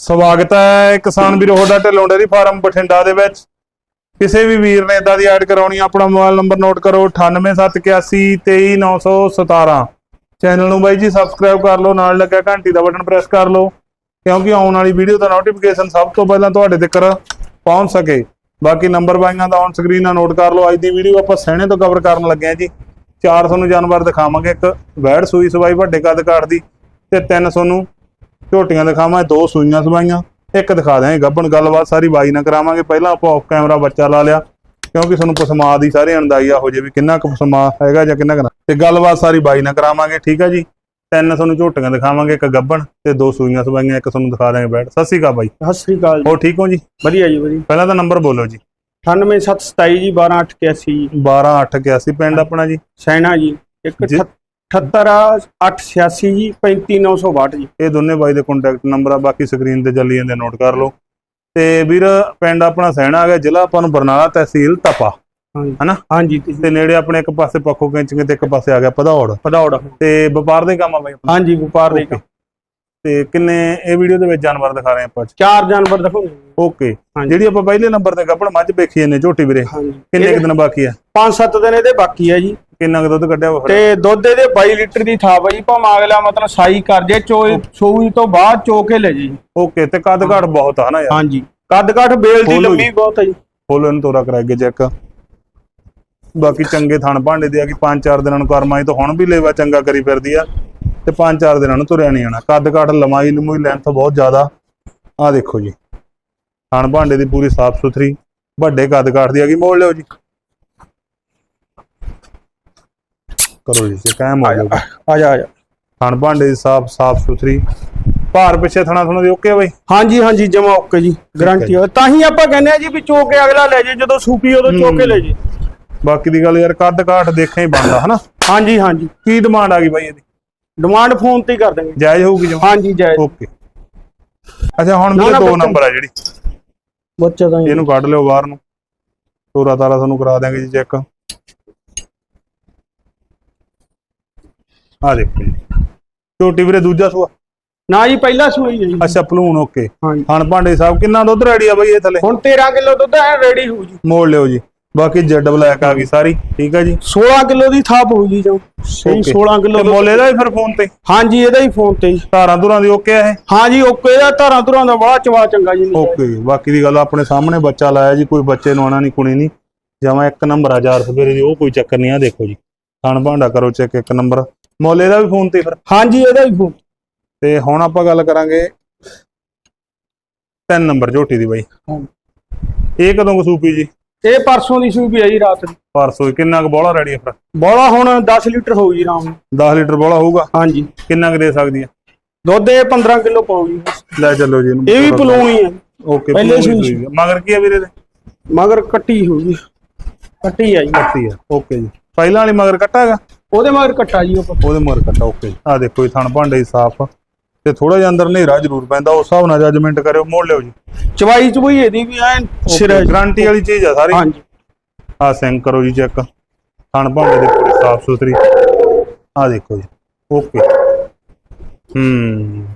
ਸਵਾਗਤ ਹੈ ਕਿਸਾਨ ਵੀਰੋ, ਤੁਹਾਡਾ ਢਿੱਲੋਂ ਡੇਰੀ ਫਾਰਮ ਬਠਿੰਡਾ ਦੇ ਵਿੱਚ। ਕਿਸੇ ਵੀ ਵੀਰ ਨੇ ਇਦਾਂ ਦੀ ਐਡ ਕਰਾਉਣੀ ਆਪਣਾ ਮੋਬਾਈਲ ਨੰਬਰ ਨੋਟ ਕਰੋ 9871823917 ਚੈਨਲ ਨੂੰ ਬਾਈ ਜੀ ਸਬਸਕ੍ਰਾਈਬ ਕਰ ਲਓ, ਨਾਲ ਲੱਗਿਆ ਘੰਟੀ ਦਾ ਬਟਨ ਪ੍ਰੈਸ ਕਰ ਲਓ, ਕਿਉਂਕਿ ਆਉਣ ਵਾਲੀ ਵੀਡੀਓ ਦਾ ਨੋਟੀਫਿਕੇਸ਼ਨ ਸਭ ਤੋਂ ਪਹਿਲਾਂ ਤੁਹਾਡੇ ਤੱਕ ਪਹੁੰਚ ਸਕੇ। ਬਾਕੀ ਨੰਬਰ ਬਾਈਆਂ ਦਾ ਔਨ ਸਕਰੀਨ ਨਾਲ ਨੋਟ ਕਰ ਲਓ, ਅੱਜ ਦੀ ਵੀਡੀਓ ਆਪਾਂ ਸਹਿਣੇ ਤੋਂ ਕਵਰ ਕਰਨ ਲੱਗੇ ਆ ਜੀ। ਚਾਰ ਤੁਹਾਨੂੰ ਜਾਨਵਰ ਦਿਖਾਵਾਂਗੇ, ਇੱਕ ਵੈੜ ਸੂਈ ਸਵਾਈ ਵੱਡੇ ਕੱਦ ਕਾਠ ਦੀ ਤੇ ਤਿੰਨ ਤੁਹਾਨੂੰ ਝੋਟੀਆਂ ਦਿਖਾਵਾਂ ਦੋ ਸੂਈਆਂ ਸਵਾਈਆਂ ਇੱਕ ਦਿਖਾ ਦਿਆਂਗੇ ਗੱਬਣ ਗੱਲਬਾਤ ਸਾਰੀ ਬਾਈ ਨਾਲ ਕਰਾਵਾਂਗੇ। ਪਹਿਲਾਂ ਆਪਾਂ ਆਫ ਕੈਮਰਾ ਬੱਚਾ ਲਾ ਲਿਆ ਕਿਉਂਕਿ ਤੁਹਾਨੂੰ ਪਸਮਾ ਦੀ ਸਾਰੇ ਅੰਦਾਜ਼ਾ ਹੋ ਜੇ ਵੀ ਕਿੰਨਾ ਕੁ ਪਸਮਾ ਹੈਗਾ ਜਾਂ ਕਿੰਨਾ ਕੁ ਨਾ। ਤੇ ਗੱਲਬਾਤ ਸਾਰੀ ਬਾਈ ਨਾਲ ਕਰਾਵਾਂਗੇ ਠੀਕ ਆ ਜੀ? ਤਿੰਨ ਤੁਹਾਨੂੰ ਝੋਟੀਆਂ ਦਿਖਾਵਾਂਗੇ ਇੱਕ ਗੱਬਣ ਤੇ ਦੋ ਸੂਈਆਂ ਸਵਾਈਆਂ ਇੱਕ ਤੁਹਾਨੂੰ ਦਿਖਾ ਦਾਂਗੇ ਬੈਠ। ਸਤਿ ਸ਼੍ਰੀ ਅਕਾਲ ਬਾਈ। ਸਤਿ ਸ੍ਰੀ ਅਕਾਲ ਹੋ ਠੀਕ ਹੋ ਜੀ? ਵਧੀਆ ਜੀ ਵਧੀਆ। ਪਹਿਲਾਂ ਤਾਂ ਨੰਬਰ ਬੋਲੋ ਜੀ। 98727 ਜੀ 12881 ਜੀ। 12881 ਪਿੰਡ ਆਪਣਾ ਜੀ। ਸੈਣਾ ਜੀ। 78886 ਜੀ 35962 ਜੀ। ਇਹ ਦੋਨੇ ਬਾਈ ਦੇ ਕੰਟੈਕਟ ਨੰਬਰ ਆ ਬਾਕੀ ਸਕਰੀਨ ਤੇ ਚੱਲੀ ਜਾਂਦੇ ਨੋਟ ਕਰ ਲਓ। ਤੇ ਵੀਰ ਪਿੰਡ ਆਪਣਾ ਸੈਣਾ ਆ ਗਿਆ ਜ਼ਿਲ੍ਹਾ ਆਪਾਂ ਨੂੰ ਬਰਨਾਲਾ ਤਹਿਸੀਲ ਤਪਾ। ਹਨਾ? ਹਾਂਜੀ ਤੇ ਨੇੜੇ ਆਪਣੇ ਇੱਕ ਪਾਸੇ ਪੱਖੋ ਕੈਂਚੀਆਂ ਤੇ ਇੱਕ ਪਾਸੇ ਆ ਗਿਆ ਪਧੌੜ ਪਧੌੜ ਤੇ ਵਪਾਰ ਦੇ ਕੰਮ ਆ ਬਾਈ? ਆਪਣਾ ਹਾਂਜੀ ਵਪਾਰ ਦੇ Okay. ਤੇ ਕਿੰਨੇ ਇਹ ਵੀਡੀਓ ਦੇ ਵਿੱਚ ਜਾਨਵਰ ਦਿਖਾ ਰਹੇ ਆਪਾਂ ਚਾਰ ਜਾਨਵਰ ਦਿਖਾਉਂਗੇ ਓਕੇ। ਜਿਹੜੀ ਆਪਾਂ ਪਹਿਲੇ ਨੰਬਰ ਤੇ ਗੱਪਣ ਮੱਝ ਵੇਖੀ ਨੇ ਝੋਟੀ ਵੀਰੇ। ਕਿੰਨੇ ਦਿਨ ਬਾਕੀ ਆ? 5-7 ਦਿਨ ਇਹਦੇ ਬਾਕੀ ਹੈ ਜੀ। ਕਿੰਨਾ ਕੁ ਦੁੱਧ ਕੱਢਿਆ ਵਾ ਫਿਰ ਤੇ ਦੁੱਧ ਇਹਦੇ 22 ਲੀਟਰ ਦੀ ਥਾਪ ਹੈ ਜੀ ਭਾਵੇਂ ਅਗਲਾ ਮਤਲਬ ਸਾਈ ਕਰ ਜੇ ਚੋ ਸੂਈ ਤੋਂ ਬਾਅਦ ਚੋ ਕੇ ਲੈ ਜੀ। ਓਕੇ ਤੇ ਕੱਦ ਘਾਟ ਬਹੁਤ ਆ ਨਾ ਯਾਰ। ਹਾਂਜੀ। ਕੱਦ ਕੱਠ ਬੇਲ ਦੀ ਖੋਲੋ ਜੀ। ਲੰਮੀ ਬਹੁਤ ਹੈ ਜੀ। ਫੁੱਲ ਇਹਨੂੰ ਤੋਰਾ ਕਰਾਏਗੇ ਚੈੱਕ। ਬਾਕੀ ਚੰਗੇ ਥਣ ਭਾਂਡੇ ਦੇ ਆ ਕਿ 5-4 ਦਿਨਾਂ ਨੂੰ ਕਰਮਾਈ ਤੋਂ ਹੁਣ ਵੀ ਲੇਵਾ ਚੰਗਾ ਕਰੀ ਫਿਰਦੀ ਆ। ਤੇ 5-4 ਦਿਨਾਂ ਨੂੰ ਤੁਰਿਆ ਨਹੀਂ ਆਣਾ ਕੱਦ ਕਾਠ ਲੰਮਾਈ ਲੰਮੂਈ ਲੈਂਥ ਬਹੁਤ ਜ਼ਿਆਦਾ। ਆ ਦੇਖੋ ਜੀ। ਥਣ ਭਾਂਡੇ ਦੀ ਪੂਰੀ ਸਾਫ਼ ਸੁਥਰੀ। ਵੱਡੇ ਕੱਦ ਕਾਠ ਦੀ ਆ ਗਈ। ਮੋੜ ਲਿਓ ਜੀ। ਕਰੋ ਜੀ ਕਾਇਮ ਹੋ ਜਾਊਗਾ ਆ ਜਾ ਆ ਜਾ ਥਣ ਭਾਂਡੇ ਦੀ ਸਾਫ਼ ਸਾਫ਼ ਸੁਥਰੀ। ਭਾਰ ਪਿੱਛੇ ਥਣਾ ਥਣਾ ਦੀ ਓਕੇ ਬਈ? ਹਾਂਜੀ ਹਾਂਜੀ ਜਮਾ ਓਕੇ ਜੀ ਗਾਰੰਟੀ ਹੈ ਤਾਂ ਹੀ ਆਪਾਂ ਕਹਿੰਦੇ ਆ ਜੀ ਵੀ ਚੋ ਕੇ ਅਗਲਾ ਲੈ ਜੇ ਜਦੋਂ ਸੂਪੀ ਉਦੋਂ ਚੋ ਕੇ ਲੈ ਜੇ। ਬਾਕੀ ਦੀ ਗੱਲ ਯਾਰ ਕੱਦ ਕਾਠ ਦੇਖਿਆ ਹੀ ਬਣਦਾ ਹਨਾ? ਹਾਂਜੀ ਹਾਂਜੀ। ਕੀ ਡਿਮਾਂਡ ਆ ਗਈ ਬਾਈ ਇਹਦੀ? ਡਿਮਾਂਡ ਫੋਨ ਤੇ ਹੀ ਕਰ ਦਾਂਗੇ ਜਾਇਜ਼ ਹੋਊਗੀ ਜਮਾ? ਹਾਂਜੀ ਜੈ ਓਕੇ। ਅੱਛਾ ਹੁਣ ਮੇਰੇ ਦੋ ਨੰਬਰ ਆ ਜਿਹੜੀ। ਬੱਚਾ ਤਾਂ ਇਹਨੂੰ ਕੱਢ ਲਿਓ ਬਾਹਰ ਨੂੰ। ਤੋਰਾ ਤਾਰਾ ਤੁਹਾਨੂੰ ਕਰਾ ਦਿਆਂਗੇ ਜੀ ਚੈੱਕ। ਆ ਦੇਖੋ ਜੀ। ਝੋਟੀ ਵੀਰੇ ਦੂਜਾ ਸੂਆ। ਨਾ ਜੀ ਪਹਿਲਾ ਸੂਈ ਹੈ ਜੀ। ਅੱਛਾ ਪਲੂਣ ਓਕੇ। ਹਾਂਜੀ ਹਣ ਭਾਂਡੇ ਸਾਹਿਬ ਕਿੰਨਾ ਦੁੱਧ ਰੈਡੀ ਆ ਬਈ ਇਹ ਥੱਲੇ? ਹੁਣ 13 ਕਿਲੋ ਦੁੱਧ ਐ ਰੈਡੀ ਹੋ ਜੀ। ਮੋੜ ਲਿਓ ਜੀ। ਬਾਕੀ ਜੈਡ ਬਲੈਕ ਆ ਗਈ ਸਾਰੀ ਠੀਕ ਆ ਜੀ? 16 ਕਿਲੋ ਦੀ ਥਾਪ ਹੋ ਜੀ ਜੋ ਸਹੀ Okay. 16 ਕਿਲੋ ਤੇ ਮੁੱਲ ਇਹਦਾ ਵੀ ਫਿਰ ਫੋਨ ਤੇ? ਹਾਂਜੀ ਇਹਦਾ ਹੀ ਫੋਨ ਤੇ ਜੀ। ਧਾਰਾਂ ਧੁਰਾਂ ਦੀ ਓਕੇ ਆ ਇਹ? ਹਾਂਜੀ ਓਕੇ ਦਾ ਧਾਰਾਂ ਧੁਰਾਂ ਦਾ ਬਾਅਦ ਚਵਾ ਚੰਗਾ ਜੀ। ਓਕੇ ਬਾਕੀ ਦੀ ਗੱਲ ਆਪਣੇ ਸਾਹਮਣੇ ਬੱਚਾ ਲਾਇਆ ਜੀ ਕੋਈ ਬੱਚੇ ਨੂੰ ਆਣਾ ਨਹੀਂ ਕੁਣੀ ਨਹੀਂ ਜਮਾ ਇੱਕ ਨੰਬਰ ਆ ਚਾਰ ਸਵੇਰੇ ਦੀ ਉਹ ਕੋਈ ਚੱਕਰ ਨਹੀਂ ਆ ਦੇਖੋ ਜੀ। ਖਾਣ ਭਾਂਡਾ ਕਰੋ ਚੈੱਕ ਇੱਕ ਨੰਬਰ। ਮੁੱਲ ਇਹਦਾ ਵੀ ਫੋਨ ਤੇ ਫਿਰ। ਹਾਂਜੀ ਇਹਦਾ ਹੀ ਫੋਨ। ਤੇ ਹੁਣ ਆਪਾਂ ਗੱਲ ਕਰਾਂਗੇ ਤਿੰਨ ਨੰਬਰ ਝੋਟੀ ਦੀ ਬਾਈ। ਇਹ ਕਦੋਂ ਕੁ ਸੂਪੀ ਜੀ? ਇਹ ਪਰਸੋਂ ਦੀ ਹੈ ਜੀ ਰਾਤ ਦੀ। ਪਰਸੋਂ। ਕਿੰਨਾ ਕੁ ਬੋਲਾ ਰੈਡੀ ਆ ਫਿਰ? ਬੋਲਾ ਹੁਣ 10 ਲੀਟਰ ਹੋਊ ਜੀ ਆਰਾਮ ਨਾਲ 10 ਲੀਟਰ ਬੋਲਾ ਹੋਊਗਾ? ਹਾਂਜੀ। ਕਿੰਨਾ ਕੁ ਦੇ ਸਕਦੀ ਆ? ਦੁੱਧ ਇਹ 15 ਕਿਲੋ ਪਾਉ ਜੀ ਲੈ ਚੱਲੋ ਜੀ ਇਹਨੂੰ ਇਹ ਵੀ ਪਲੂਣੀ ਹੈ ਓਕੇ ਪਹਿਲੇ ਸੂਈ ਆ। ਮਗਰ ਕੀ ਆ ਵੀਰੇ ਦੇ ਮਗਰ ਕੱਟੀ ਹੋ ਜੀ। ਕੱਟੀ ਆ ਜੀ। ਕੱਟੀ ਆ। ਓਕੇ ਜੀ। ਪਹਿਲਾਂ ਵਾਲੀ ਮਗਰ ਕੱਟਾ ਹੈਗਾ ਉਹਦੇ ਮਗਰ ਕੱਟਾ ਜੀ ਉਹ ਉਹਦੇ ਮਗਰ ਕੱਟਾ ਓਕੇ ਆ ਦੇਖੋ ਜੀ ਥਣ ਭਾਂਡੇ ਹੀ ਸਾਫ਼ ਤੇ ਥੋੜਾ ਜਿਹਾ ਅੰਦਰ ਹਨੇਰਾ ਜ਼ਰੂਰ ਪੈਂਦਾ ਉਸ ਹਿਸਾਬ ਨਾਲ ਜੱਜਮੈਂਟ ਕਰਿਓ ਮੋੜ ਲਿਓ ਜੀ। ਚਵਾਈ ਚਵਾਈ ਇਹਦੀ ਵੀ ਐਨ ਸਿਰ। ਗਾਰੰਟੀ ਵਾਲੀ ਚੀਜ਼ ਆ ਸਾਰੀ। ਹਾਂਜੀ। ਆ ਸਿੰਕ ਕਰੋ ਜੀ ਚੈੱਕ ਥਣ ਭਾਂਡੇ ਦੇ ਪੂਰੀ ਸਾਫ਼ ਸੁਥਰੀ। ਆ ਦੇਖੋ ਜੀ ਓਕੇ ਹੂੰ।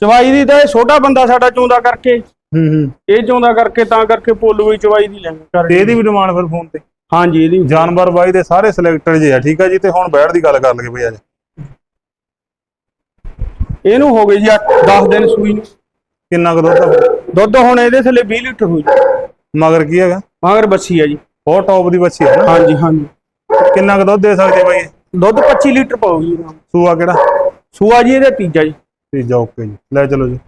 ਚਵਾਈ ਦੀ ਤਾਂ ਇਹ ਛੋਟਾ ਬੰਦਾ ਸਾਡਾ ਚੋਂਦਾ ਕਰਕੇ। ਹੂੰ ਹੂੰ। ਇਹ ਚੋਂਦਾ ਕਰਕੇ ਤਾਂ ਕਰਕੇ ਪੋਲੂ ਵੀ ਚਵਾਈ ਦੀ ਲੈਂਗੇ ਕਰ ਇਹਦੀ ਵੀ ਡਿਮਾਂਡ ਫਿਰ ਫੋਨ ਤੇ। ਹਾਂਜੀ ਇਹਦੀ ਜਾਨਵਰ ਬਾਈ ਦੇ ਸਾਰੇ ਸਿਲੈਕਟਡ ਜੇ ਆ ਠੀਕ ਆ ਜੀ? ਤੇ ਹੁਣ ਬੈਠ ਦੀ ਗੱਲ ਕਰ ਲਈਏ ਬਈ ਅੱਜ। ਇਹਨੂੰ ਹੋ ਗਈ ਜੀ 10 ਦਿਨ ਸੂਈ। ਨੂੰ ਕਿੰਨਾ ਕੁ ਦੁੱਧ? ਦੁੱਧ ਹੁਣ ਇਹਦੇ ਥੱਲੇ 20 ਲੀਟਰ ਹੋ ਜੀ। ਮਗਰ ਕੀ ਹੈਗਾ? ਮਗਰ ਬੱਸੀ ਆ ਜੀ। ਬਹੁਤ ਟੌਪ ਦੀ ਬੱਚੀ ਹੈ ਨਾ? ਹਾਂਜੀ ਹਾਂਜੀ। ਕਿੰਨਾ ਕੁ ਦੁੱਧ ਦੇ ਸਕਦੇ ਬਾਈ? ਦੁੱਧ 25 ਲੀਟਰ ਪਾਉਗੀ ਸੂਆ ਕਿਹੜਾ? ਸੂਆ ਜੀ ਇਹਦਾ ਤੀਜਾ ਜੀ। ਤੀਜਾ ਓਕੇ ਜੀ। ਲੈ ਚਲੋ ਜੀ।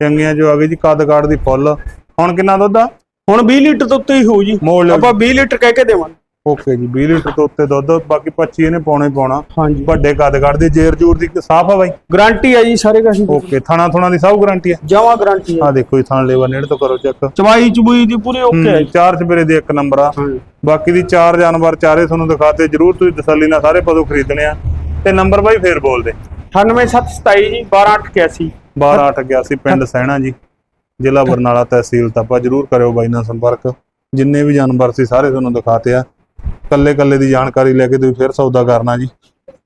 ਚੰਗੀਆਂ ਜੋ ਆ ਗਈ ਜੀ ਕੱਦ ਕਾੜ ਦੀ ਫੁੱਲ। ਹੁਣ ਕਿੰਨਾ ਦੁੱਧ ਆ? ਹੁਣ 20 ਲੀਟਰ ਤੋਂ ਉੱਤੇ ਹੀ ਹੋਊ ਜੀ। ਆਪਾਂ 20 ਲੀਟਰ ਕਹਿ ਕੇ ਦੇਵਾਂਗੇ। ਓਕੇ ਜੀ 20 ਲੀਟਰ ਤੋਂ ਉੱਤੇ ਦੁੱਧ ਬਾਕੀ 25 ਇਹਨੇ ਪਾਉਣਾ ਪਾਉਣਾ। ਹਾਂਜੀ। ਵੱਡੇ ਕੱਦ ਕਾੜ ਦੀ ਜੇਰ ਜੂਰ ਦੀ ਸਾਫ਼ ਆ ਬਾਈ। ਗਾਰੰਟੀ ਹੈ ਜੀ ਸਾਰੇ ਕਾਸ਼ੀ ਓਕੇ ਥਣਾ ਥੁਣਾ ਦੀ ਸਭ ਗਾਰੰਟੀ ਆ। ਜਮਾ ਗਾਰੰਟੀ ਆ। ਦੇਖੋ ਜੀ ਥਣ ਲੇਵਾ ਨੇੜੇ ਤੋਂ ਕਰੋ ਚੈੱਕ ਚਵਾਈ ਚਬੂਈ ਦੀ ਪੂਰੀ ਓਕੇ ਜੀ। ਚਾਰ ਚਪੇਰੇ ਦੀ ਇੱਕ ਨੰਬਰ ਆ। ਬਾਕੀ ਦੀ ਚਾਰ ਜਾਨਵਰ ਚਾਰੇ ਤੁਹਾਨੂੰ ਦਿਖਾਤੇ ਜਰੂਰ ਤੁਸੀਂ ਤਸੱਲੀ ਨਾਲ ਸਾਰੇ ਪਸ਼ੂ ਖਰੀਦਣੇ ਆ। ਤੇ ਨੰਬਰ ਬਾਈ ਫੇਰ ਬੋਲ ਦੇ 98727 ਜੀ 12881 12881 ਪਿੰਡ ਸਹਿਣਾ ਜੀ। ਜ਼ਿਲ੍ਹਾ ਬਰਨਾਲਾ ਤਹਿਸੀਲ ਤਪਾ, ਜਰੂਰ ਕਰਿਓ ਬਾਈ ਨਾਲ ਸੰਪਰਕ। ਜਿੰਨੇ ਵੀ ਜਾਨਵਰ ਸੀ, ਸਾਰੇ ਤੁਹਾਨੂੰ ਦਿਖਾਤੇ ਆ। ਕੱਲੇ ਕੱਲੇ ਦੀ ਜਾਣਕਾਰੀ ਲੈ ਕੇ ਤੁਸੀਂ ਫਿਰ ਸੌਦਾ ਕਰਨਾ ਜੀ।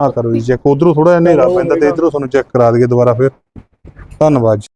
ਆ ਕਰੋ ਜੀ, ਚੈੱਕ। ਉਧਰੋਂ ਥੋੜਾ ਜਿਹਾ ਹਨੇਰਾ ਪੈਂਦਾ ਤੇ ਇਧਰੋਂ ਤੁਹਾਨੂੰ ਚੈੱਕ ਕਰਾ ਦਈਏ ਦੁਬਾਰਾ ਫਿਰ। ਧੰਨਵਾਦ ਜੀ।